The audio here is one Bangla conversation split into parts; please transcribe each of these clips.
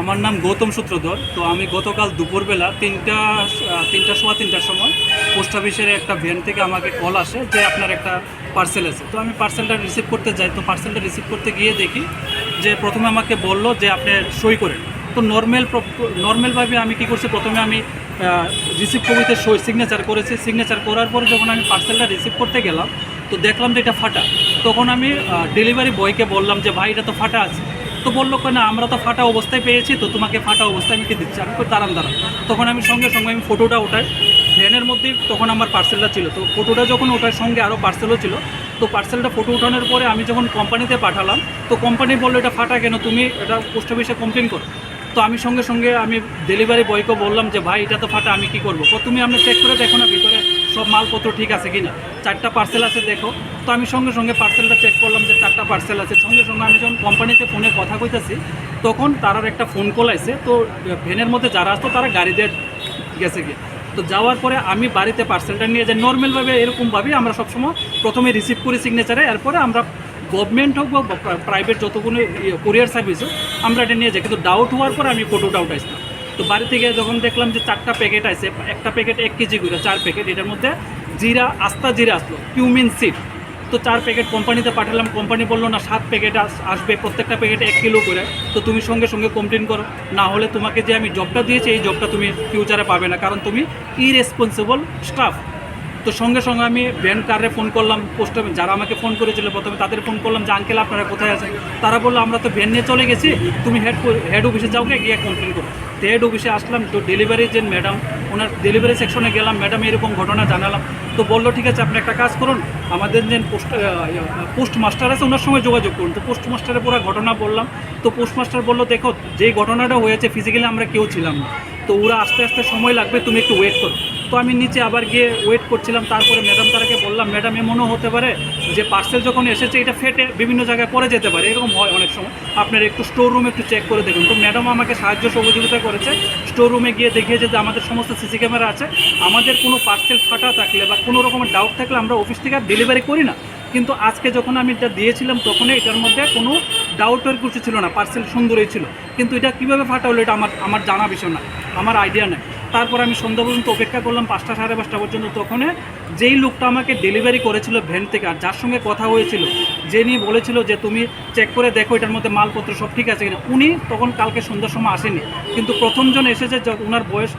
আমার নাম গৌতম সূত্রধর। তো আমি গতকাল দুপুরবেলা তিনটা তিনটা সোয়া তিনটার সময় পোস্ট অফিসের একটা ভ্যান থেকে আমাকে কল আসে যে আপনার একটা পার্সেল আছে। তো আমি পার্সেলটা রিসিভ করতে যাই। তো পার্সেলটা রিসিভ করতে গিয়ে দেখি যে প্রথমে আমাকে বলল যে আপনি সই করেন। তো নর্মাল নর্মালভাবে আমি কি করছি? প্রথমে আমি রিসিভ কবিতে সই সিগনেচার করেছি। সিগনেচার করার পরে যখন আমি পার্সেলটা রিসিভ করতে গেলাম, তো দেখলাম যে এটা ফাটা। তখন আমি ডেলিভারি বয়কে বললাম যে, ভাই, এটা তো ফাটা আছে। তো বলল কেন আমরা তো ফাটা অবস্থায় পেয়েছি, তো তোমাকে ফাটা অবস্থায় আমি কি দিচ্ছি? আমি দাঁড়ান দাঁড়ান। তখন আমি সঙ্গে সঙ্গে আমি ফটোটা ওঠাই। ভ্যানের মধ্যে তখন আমার পার্সেলটা ছিল। তো ফটোটা যখন ওঠার সঙ্গে আরও পার্সেলও ছিল। তো পার্সেলটা ফটো ওঠানোর পরে আমি যখন কোম্পানিতে পাঠালাম, তো কোম্পানি বলল, এটা ফাটা কেন? তুমি এটা পোস্ট অফিসে কমপ্লেন করো। তো আমি সঙ্গে সঙ্গে আমি ডেলিভারি বয়কে বললাম যে, ভাই, এটা তো ফাটা, আমি কি করব? তো তুমি আপনি চেক করে দেখো না, ভিতরে সব মালপত্র ঠিক আছে কি না চারটা পার্সেল আছে, দেখো। তো আমি সঙ্গে সঙ্গে পার্সেলটা চেক করলাম যে চারটা পার্সেল আছে। সঙ্গে সঙ্গে আমি যখন কোম্পানিতে ফোনে কথা কইতেছি, তখন তারার একটা ফোন কল আছে তো ভ্যানের মধ্যে যারা আসতো, তারা গাড়ি দিয়ে গেছে গিয়ে। তো যাওয়ার পরে আমি বাড়িতে পার্সেলটা নিয়ে যাই। নর্মালভাবে এরকমভাবেই আমরা সবসময় প্রথমে রিসিভ করি সিগনেচারে এরপরে আমরা গভর্নমেন্ট হোক বা প্রাইভেট যতগুলো কুরিয়ার সার্ভিস হোক, আমরা এটা নিয়ে যাই। কিন্তু ডাউট হওয়ার পর আমি ফটোটা উঠাইছিলাম। তো বাড়ি থেকে যখন দেখলাম যে চারটা প্যাকেট আছে, একটা প্যাকেট এক কেজি করে, চার প্যাকেট, এটার মধ্যে জিরা, আস্তা জিরা আসলো কিউমিন সিড তো চার প্যাকেট কোম্পানিতে পাঠালাম, কোম্পানি বলল, না, সাত প্যাকেট আসবে, প্রত্যেকটা প্যাকেটে এক কিলো করে। তো তুমি সঙ্গে সঙ্গে কমপ্লেন করো। না হলে তোমাকে যে আমি জবটা দিয়েছি, এই জবটা তুমি ফিউচারে পাবে না, কারণ তুমি ইরেসপন্সিবল স্টাফ তো সঙ্গে সঙ্গে আমি ভ্যান কারে ফোন করলাম পোস্ট অফিস যারা আমাকে ফোন করেছিল প্রথমে, তাদের ফোন করলাম যে, আঙ্কেল, আপনারা কোথায় আছেন? তারা বলল, আমরা তো ভ্যান নিয়ে চলে গেছি, তুমি হেড হেড অফিসে যাও গিয়ে কমপ্লেন করো। হেড অফিসে আসলাম, তো ডেলিভারি যে ম্যাডাম ওনার ডেলিভারি সেকশনে গেলাম ম্যাডাম এরকম ঘটনা জানালাম। তো বলল, ঠিক আছে, আপনি একটা কাজ করুন, আমাদের যে পোস্ট পোস্ট মাস্টার আছে, ওনার সঙ্গে যোগাযোগ করুন। তো পোস্ট মাস্টারের পুরো ঘটনা বললাম। তো পোস্ট মাস্টার বলল, দেখো, যে ঘটনাটা হয়েছে ফিজিক্যালি আমরা কেউ ছিলাম না। তো ওরা আস্তে আস্তে সময় লাগবে, তুমি একটু ওয়েট করো। তো আমি নিচে আবার গিয়ে ওয়েট করছিলাম, তারপরে ম্যাডাম তারাকে বললাম ম্যাডাম এমনও হতে পারে যে পার্সেল যখন এসেছে, এটা ফেটে বিভিন্ন জায়গায় পড়ে যেতে পারে, এরকম হয় অনেক সময়। আপনার একটু স্টোর রুম একটু চেক করে দেখুন। তো ম্যাডাম আমাকে সাহায্য সহযোগিতা করেছে। স্টোর রুমে গিয়ে দেখিয়েছে যে আমাদের সমস্ত সিসি ক্যামেরা আছে। আমাদের কোনো পার্সেল ফাটা থাকলে বা কোনো রকমের ডাউট থাকলে আমরা অফিস থেকে আর ডেলিভারি করি না। কিন্তু আজকে যখন আমি এটা দিয়েছিলাম, তখনই এটার মধ্যে কোনো ডাউটের কিছু ছিল না। পার্সেল সুন্দরই ছিল। কিন্তু এটা কীভাবে ফাটা হলো, এটা আমার আমার জানা বিষয় না। আমার আইডিয়া নেই। তারপর আমি সন্ধ্যা পর্যন্ত অপেক্ষা করলাম পাঁচটা সাড়ে পাঁচটা পর্যন্ত। তখন যেই লোকটা আমাকে ডেলিভারি করেছিল ভ্যান থেকে, আর যার সঙ্গে কথা হয়েছিল, যে নিয়ে বলেছিল যে তুমি চেক করে দেখো এটার মধ্যে মালপত্র সব ঠিক আছে কিনা, উনি তখন কালকে সন্ধ্যার সময় আসেনি। কিন্তু প্রথমজন এসেছে ওনার বয়স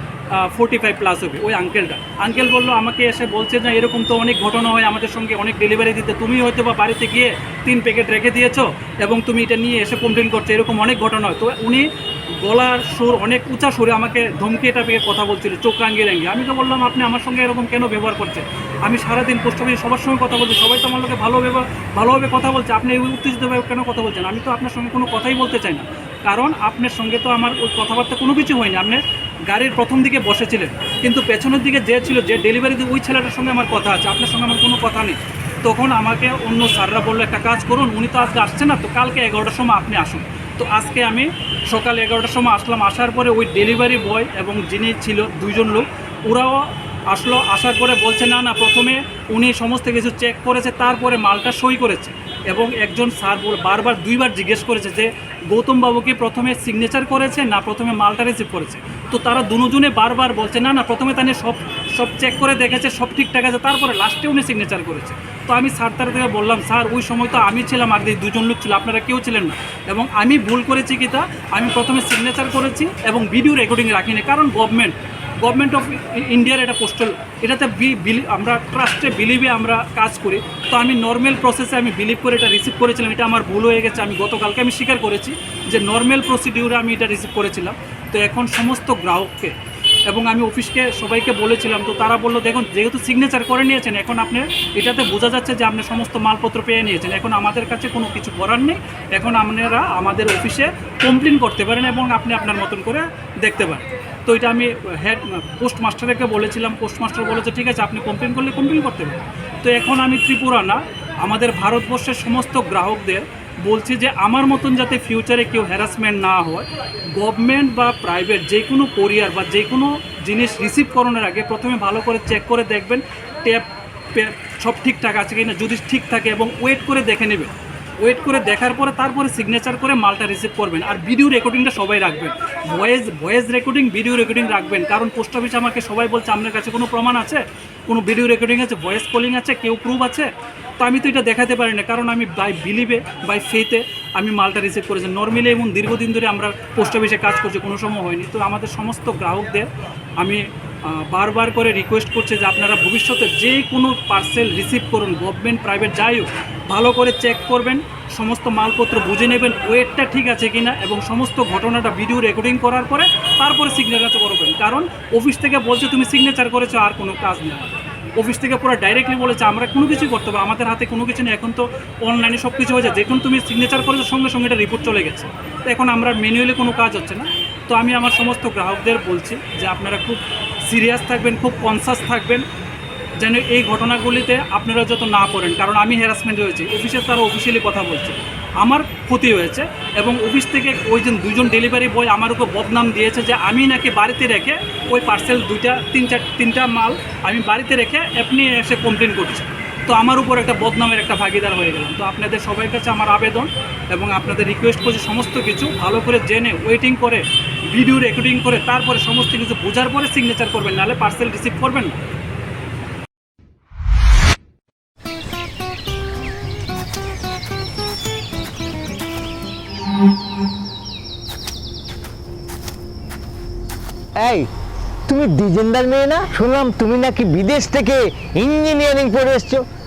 ফোর্টি ফাইভ প্লাস হবে, ওই আঙ্কেলটা আঙ্কেল বলল, আমাকে এসে বলছে যে, এরকম তো অনেক ঘটনা হয়, আমাদের সঙ্গে অনেক ডেলিভারি দিতে। তুমি হয়তো বা বাড়িতে গিয়ে তিন প্যাকেট রেখে দিয়েছ এবং তুমি এটা নিয়ে এসে কমপ্লেন করছ, এরকম অনেক ঘটনা হয়। তো উনি গলার সুর, অনেক উঁচা সুরে আমাকে ধমকি এটা পেয়ে কথা বলছিল, চোখ রাঙ্গিয়ে রাঙ্গিয়ে আমি তো বললাম, আপনি আমার সঙ্গে এরকম কেন ব্যবহার করছেন? আমি সারাদিন পোস্ট সবার সঙ্গে কথা বলছি, সবাই তো আমার লোকে ভালো ব্যবহার, ভালোভাবে কথা বলছে। আপনি উত্তেজিতভাবে কেন কথা বলছেন? আমি তো আপনার সঙ্গে কোনো কথাই বলতে চাই না। কারণ আপনার সঙ্গে তো আমার ওই কথাবার্তা কোনো কিছু হয়নি। আপনি গাড়ির প্রথম দিকে বসেছিলেন। কিন্তু পেছনের দিকে যে ছিল, যে ডেলিভারি ওই ছেলেটার সঙ্গে আমার কথা আছে, আপনার সঙ্গে আমার কোনো কথা নেই। তখন আমাকে অন্য স্যাররা বলল, একটা কাজ করুন, উনি তো আজকে আসছে না, তো কালকে এগারোটার সময় আপনি আসুন। তো আজকে আমি সকাল এগারোটার সময় আসলাম, আসার পরে ওই ডেলিভারি বয় এবং যিনি ছিল দুইজন লোক, ওরাও আসলো, আসার পরে বলছে, না না, প্রথমে উনি সমস্ত কিছু চেক করেছে, তারপরে মালটা সই করেছে। এবং একজন স্যার বারবার দুইবার জিজ্ঞেস করেছে যে গৌতম বাবু কি প্রথমে সিগনেচার করেছে না প্রথমে মালটা রিসিভ করেছে? তো তারা দুজনে বারবার বলছে, না না, প্রথমে তাহলে সব সব চেক করে দেখেছে, সব ঠিকঠাক আছে, তারপরে লাস্টে উনি সিগনেচার করেছে। তো আমি স্যার তার থেকে বললাম, স্যার, ওই সময় তো আমি ছিলাম এই দুজন লোক ছিল, আপনারা কেউ ছিলেন না। এবং আমি ভুল করেছি কি তা? আমি প্রথমে সিগনেচার করেছি এবং ভিডিও রেকর্ডিং রাখিনি, কারণ গভর্নমেন্ট গভর্নমেন্ট অফ ইন্ডিয়ার এটা পোস্টাল এটাতে আমরা ট্রাস্টে বিলিভে আমরা কাজ করি। তো আমি নর্মাল প্রসেসে আমি বিলিভ করে এটা রিসিভ করেছিলাম, এটা আমার ভুল হয়ে গেছে, আমি গতকালকে আমি স্বীকার করেছি যে নর্মাল প্রসিডিউরে আমি এটা রিসিভ করেছিলাম। তো এখন সমস্ত গ্রাহককে এবং আমি অফিসকে সবাইকে বলেছিলাম, তো তারা বলল, দেখুন, যেহেতু সিগনেচার করে নিয়েছেন, এখন আপনি এটাতে বোঝা যাচ্ছে যে আপনি সমস্ত মালপত্র পেয়ে নিয়েছেন। এখন আমাদের কাছে কোনো কিছু করার নেই। এখন আপনারা আমাদের অফিসে কমপ্লেন করতে পারেন এবং আপনি আপনার মতন করে দেখতে পারেন। তো এটা আমি হেড পোস্ট মাস্টারকে বলেছিলাম পোস্ট মাস্টার বলেছে, ঠিক আছে, আপনি কমপ্লেন করলে কমপ্লেন করতে পারেন তো এখন আমি ত্রিপুরা না, আমাদের ভারতবর্ষের সমস্ত গ্রাহকদের বলছি যে, আমার মতন যাতে ফিউচারে কেউ হ্যারাসমেন্ট না হয় গভর্নমেন্ট বা প্রাইভেট যে কোনো কোরিয়ার বা যে কোনো জিনিস রিসিভ করানোর আগে প্রথমে ভালো করে চেক করে দেখবেন ট্যাপ সব ঠিকঠাক আছে কিনা, যদি ঠিক থাকে এবং ওয়েট করে দেখে নেবেন ওয়েট করে দেখার পরে তারপরে সিগনেচার করে মালটা রিসিভ করবেন। আর ভিডিও রেকর্ডিংটা সবাই রাখবেন। Voice voice recording video recording রাখবেন। কারণ পোস্ট অফিসে আমাকে সবাই বলছে, আপনার কাছে কোনো প্রমাণ আছে? কোনো ভিডিও রেকর্ডিং আছে? ভয়েস কলিং আছে? কেউ প্রুফ আছে? তো আমি তো এটা দেখাতে পারি না, কারণ আমি বাই বিলিভে বাই ফেতে আমি মালটা রিসিভ করেছি। নর্মালি এবং দীর্ঘদিন ধরে আমরা পোস্ট অফিসে কাজ করছি, কোনো সময় হয়নি। তো আমাদের সমস্ত গ্রাহকদের আমি বারবার করে রিকোয়েস্ট করছে যে আপনারা ভবিষ্যতে যে কোনো পার্সেল রিসিভ করুন গভর্নমেন্ট প্রাইভেট যাই হোক, ভালো করে চেক করবেন, সমস্ত মালপত্র বুঝে নেবেন ওয়েটটা ঠিক আছে কিনা এবং সমস্ত ঘটনাটা ভিডিও রেকর্ডিং করার পরে তারপরে সিগনেচার করবেন। কারণ অফিস থেকে বলছে, তুমি সিগনেচার করেছ, আর কোনো কাজ নেই। অফিস থেকে পুরো ডাইরেক্টলি বলেছে, আমরা কোনো কিছুই করতে পারব আমাদের হাতে কোনো কিছু নেই, এখন তো অনলাইনে সব কিছু হয়েছে যখন তুমি সিগনেচার করেছ, সঙ্গে সঙ্গে এটা রিপোর্ট চলে গেছে। তো এখন আমরা ম্যানুয়ালি কোনো কাজ হচ্ছে না। তো আমি আমার সমস্ত গ্রাহকদের বলছি যে আপনারা খুব সিরিয়াস থাকবেন, খুব কনসাস থাকবেন, যেন এই ঘটনাগুলিতে আপনারা যত না পড়েন। কারণ আমি হ্যারাসমেন্ট হয়েছি অফিসের তারা অফিসিয়ালি কথা বলছে। আমার ক্ষতি হয়েছে এবং অফিস থেকে ওই যে দুজন ডেলিভারি বয় আমার উপর বদনাম দিয়েছে যে আমি নাকি বাড়িতে রেখে ওই পার্সেল দুইটা, তিন চার, তিনটা মাল আমি বাড়িতে রেখে আপনি এসে কমপ্লেন করছি তো আমার উপর একটা বদনামের একটা ভাগিদার হয়ে গেলাম। তো আপনাদের সবার কাছে আমার আবেদন এবং আপনাদের রিকোয়েস্ট করছি সমস্ত কিছু ভালো করে জেনে ওয়েটিং করে ভিডিও রেকর্ডিং করে তারপরে সমস্ত কিছু বোঝার পরে সিগনেচার করবেন, নাহলে পার্সেল রিসিভ করবেন না। এই, তুমি ডিজেন্দার মেয়ে না? শুনলাম তুমি নাকি বিদেশ থেকে ইঞ্জিনিয়ারিং পড়ে এসছো।